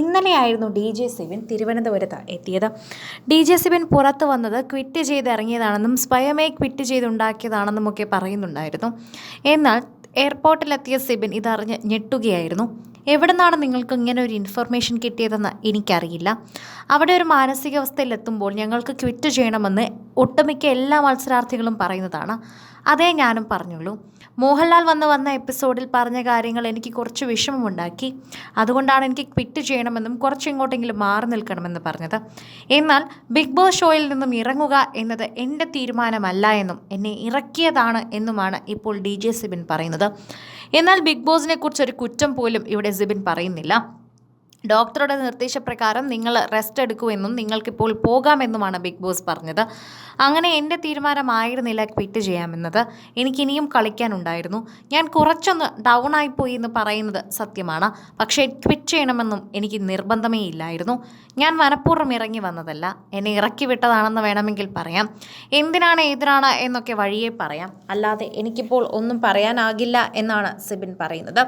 ഇന്നലെയായിരുന്നു D J Sibin തിരുവനന്തപുരത്ത് എത്തിയത്. ഡി ജെ സിബിൻ പുറത്ത് വന്നത് ക്വിറ്റ് ചെയ്ത് ഇറങ്ങിയതാണെന്നും സ്വയമേ ക്വിറ്റ് ചെയ്തുണ്ടാക്കിയതാണെന്നും ഒക്കെ പറയുന്നുണ്ടായിരുന്നു. എന്നാൽ എയർപോർട്ടിലെത്തിയ സിബിൻ ഇതറിഞ്ഞ് ഞെട്ടുകയായിരുന്നു. എവിടെ നിന്നാണ് നിങ്ങൾക്ക് ഇങ്ങനെ ഒരു ഇൻഫർമേഷൻ കിട്ടിയതെന്ന് എനിക്കറിയില്ല. അവിടെ ഒരു മാനസികാവസ്ഥയിലെത്തുമ്പോൾ ഞങ്ങൾക്ക് ക്വിറ്റ് ചെയ്യണമെന്ന് ഒട്ടുമിക്ക എല്ലാ മത്സരാർത്ഥികളും പറയുന്നതാണ്. അതേ ഞാനും പറഞ്ഞുള്ളൂ. മോഹൻലാൽ വന്ന് വന്ന എപ്പിസോഡിൽ പറഞ്ഞ കാര്യങ്ങൾ എനിക്ക് കുറച്ച് വിഷമമുണ്ടാക്കി. അതുകൊണ്ടാണ് എനിക്ക് ക്വിറ്റ് ചെയ്യണമെന്നും കുറച്ച് ഇങ്ങോട്ടെങ്കിലും മാറി നിൽക്കണമെന്ന് പറഞ്ഞത്. എന്നാൽ ബിഗ് ബോസ് ഷോയിൽ നിന്നും ഇറങ്ങുക എന്നത് എന്റെ തീരുമാനമല്ല എന്നും എന്നെ ഇറക്കിയതാണ് എന്നുമാണ് ഇപ്പോൾ ഡി ജെ സിബിൻ പറയുന്നത്. എന്നാൽ ബിഗ് ബോസിനെക്കുറിച്ചൊരു കുറ്റം പോലും ഇവിടെ സിബിൻ പറയുന്നില്ല. ഡോക്ടറുടെ നിർദ്ദേശപ്രകാരം നിങ്ങൾ റെസ്റ്റ് എടുക്കുമെന്നും നിങ്ങൾക്കിപ്പോൾ പോകാമെന്നുമാണ് ബിഗ് ബോസ് പറഞ്ഞത്. അങ്ങനെ എന്റെ തീരുമാനമായിരുന്നില്ല ക്വിറ്റ് ചെയ്യാമെന്നത്. എനിക്കിനിയും കളിക്കാനുണ്ടായിരുന്നു. ഞാൻ കുറച്ചൊന്ന് ഡൗൺ ആയിപ്പോയി എന്ന് പറയുന്നത് സത്യമാണ്. പക്ഷേ ക്വിറ്റ് ചെയ്യണമെന്നും എനിക്ക് നിർബന്ധമേ ഇല്ലായിരുന്നു. ഞാൻ മനഃപൂർവം ഇറങ്ങി വന്നതല്ല. എന്നെ ഇറക്കി വിട്ടതാണെന്ന് വേണമെങ്കിൽ പറയാം. എന്തിനാണ് ഏതിനാണ് എന്നൊക്കെ വഴിയേ പറയാം. അല്ലാതെ എനിക്കിപ്പോൾ ഒന്നും പറയാനാകില്ല എന്നാണ് സിബിൻ പറയുന്നത്.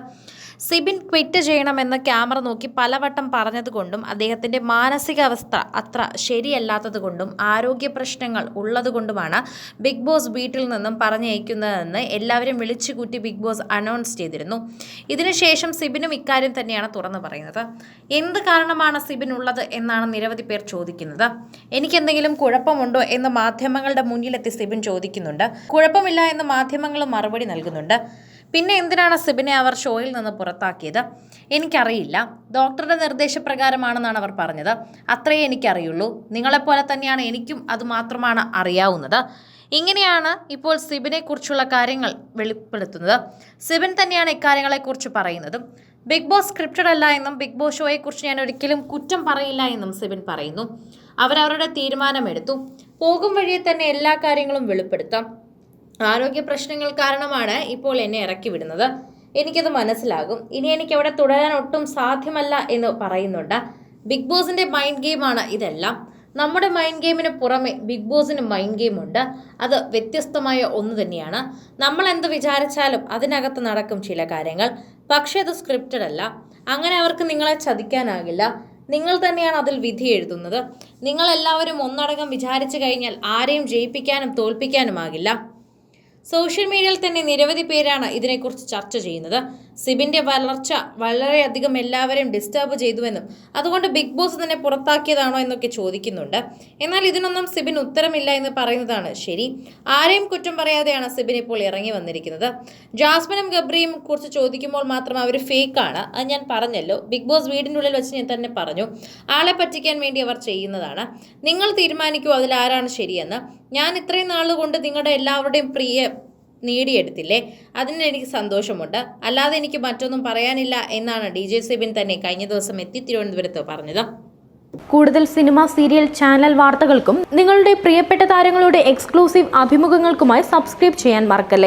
സിബിൻ ക്വിറ്റ് ചെയ്യണമെന്ന് ക്യാമറ നോക്കി പലവട്ടം പറഞ്ഞതുകൊണ്ടും അദ്ദേഹത്തിന്റെ മാനസികാവസ്ഥ അത്ര ശരിയല്ലാത്തതുകൊണ്ടും ആരോഗ്യ പ്രശ്നങ്ങൾ ഉള്ളതുകൊണ്ടുമാണ് ബിഗ് ബോസ് വീട്ടിൽ നിന്നും പറഞ്ഞയക്കുന്നതെന്ന് എല്ലാവരും വിളിച്ചുകൂട്ടി ബിഗ് ബോസ് അനൗൺസ് ചെയ്തിരുന്നു. ഇതിനുശേഷം സിബിനും ഇക്കാര്യം തന്നെയാണ് തുറന്നു പറയുന്നത്. എന്ത് കാരണമാണ് സിബിൻ ഉള്ളത് എന്നാണ് നിരവധി പേർ ചോദിക്കുന്നത്. എനിക്കെന്തെങ്കിലും കുഴപ്പമുണ്ടോ എന്ന് മാധ്യമങ്ങളുടെ മുന്നിലെത്തി സിബിൻ ചോദിക്കുന്നുണ്ട്. കുഴപ്പമില്ല എന്ന് മാധ്യമങ്ങൾ മറുപടി നൽകുന്നുണ്ട്. പിന്നെ എന്തിനാണ് സിബിനെ അവർ ഷോയിൽ നിന്ന് പുറത്താക്കിയത്? എനിക്കറിയില്ല. ഡോക്ടറുടെ നിർദ്ദേശപ്രകാരമാണെന്നാണ് അവർ പറഞ്ഞത്. അത്രയേ എനിക്കറിയുള്ളൂ. നിങ്ങളെപ്പോലെ തന്നെയാണ് എനിക്കും അത് മാത്രമാണ് അറിയാവുന്നത്. ഇങ്ങനെയാണ് ഇപ്പോൾ സിബിനെ കുറിച്ചുള്ള കാര്യങ്ങൾ വെളിപ്പെടുത്തുന്നത്. സിബിൻ തന്നെയാണ് ഇക്കാര്യങ്ങളെക്കുറിച്ച് പറയുന്നതും. ബിഗ് ബോസ് സ്ക്രിപ്റ്റഡ് അല്ല എന്നും ബിഗ് ബോസ് ഷോയെക്കുറിച്ച് ഞാൻ ഒരിക്കലും കുറ്റം പറയില്ല എന്നും സിബിൻ പറയുന്നു. അവരവരുടെ തീരുമാനമെടുത്തു. പോകും വഴിയെ തന്നെ എല്ലാ കാര്യങ്ങളും വെളിപ്പെടുത്താം. ആരോഗ്യ പ്രശ്നങ്ങൾ കാരണമാണ് ഇപ്പോൾ എന്നെ ഇറക്കി വിടുന്നത്. എനിക്കത് മനസ്സിലാകും. ഇനി എനിക്ക് അവിടെ തുടരാൻ ഒട്ടും സാധ്യമല്ല എന്ന് പറയുന്നുണ്ട്. ബിഗ് ബോസിന്റെ മൈൻഡ് ഗെയിമാണ് ഇതെല്ലാം. നമ്മുടെ മൈൻഡ് ഗെയിമിന് പുറമെ ബിഗ് ബോസിന് മൈൻഡ് ഗെയിമുണ്ട് അത് വ്യത്യസ്തമായ ഒന്ന് തന്നെയാണ്. നമ്മൾ എന്ത് വിചാരിച്ചാലും അതിനകത്ത് നടക്കും ചില കാര്യങ്ങൾ. പക്ഷേ അത് സ്ക്രിപ്റ്റഡ് അല്ല. അങ്ങനെ അവർക്ക് നിങ്ങളെ ചതിക്കാനാകില്ല. നിങ്ങൾ തന്നെയാണ് അതിൽ വിധി എഴുതുന്നത്. നിങ്ങളെല്ലാവരും ഒന്നടങ്കം വിചാരിച്ചു കഴിഞ്ഞാൽ ആരെയും ജയിപ്പിക്കാനും തോൽപ്പിക്കാനുമാകില്ല. സോഷ്യൽ മീഡിയയിൽ തന്നെ നിരവധി പേരാണ് ഇതിനെക്കുറിച്ച് ചർച്ച ചെയ്യുന്നത്. സിബിന്റെ വളർച്ച വളരെയധികം എല്ലാവരെയും ഡിസ്റ്റർബ് ചെയ്തുവെന്നും അതുകൊണ്ട് ബിഗ് ബോസ് തന്നെ പുറത്താക്കിയതാണോ എന്നൊക്കെ ചോദിക്കുന്നുണ്ട്. എന്നാൽ ഇതിനൊന്നും സിബിൻ ഉത്തരമില്ല എന്ന് പറയുന്നതാണ് ശരി. ആരെയും കുറ്റം പറയാതെയാണ് സിബിൻ ഇപ്പോൾ ഇറങ്ങി വന്നിരിക്കുന്നത്. ജാസ്മിനും ഗബ്രിയും കുറിച്ച് ചോദിക്കുമ്പോൾ മാത്രം അവർ ഫേക്കാണ്. അത് ഞാൻ പറഞ്ഞല്ലോ. ബിഗ് ബോസ് വീടിന്റെ ഉള്ളിൽ വെച്ച് ഞാൻ തന്നെ പറഞ്ഞു. ആളെ പറ്റിക്കാൻ വേണ്ടി അവർ ചെയ്യുന്നതാണ്. നിങ്ങൾ തീരുമാനിക്കൂ അതിൽ ആരാണ് ശരിയെന്ന്. ഞാൻ ഇത്രയും നാളുകൊണ്ട് നിങ്ങളുടെ എല്ലാവരുടെയും പ്രിയ നേടിയെടുത്തില്ലേ? അതിന് എനിക്ക് സന്തോഷമുണ്ട്. അല്ലാതെ എനിക്ക് മറ്റൊന്നും പറയാനില്ല എന്നാണ് ഡി ജെ സിബിൻ തന്നെ കഴിഞ്ഞ ദിവസം എത്തി തിരുവനന്തപുരത്ത് പറഞ്ഞത്. കൂടുതൽ സിനിമ സീരിയൽ ചാനൽ വാർത്തകൾക്കും നിങ്ങളുടെ പ്രിയപ്പെട്ട താരങ്ങളുടെ എക്സ്ക്ലൂസീവ് അഭിമുഖങ്ങൾക്കുമായി സബ്സ്ക്രൈബ് ചെയ്യാൻ മറക്കല്ലേ?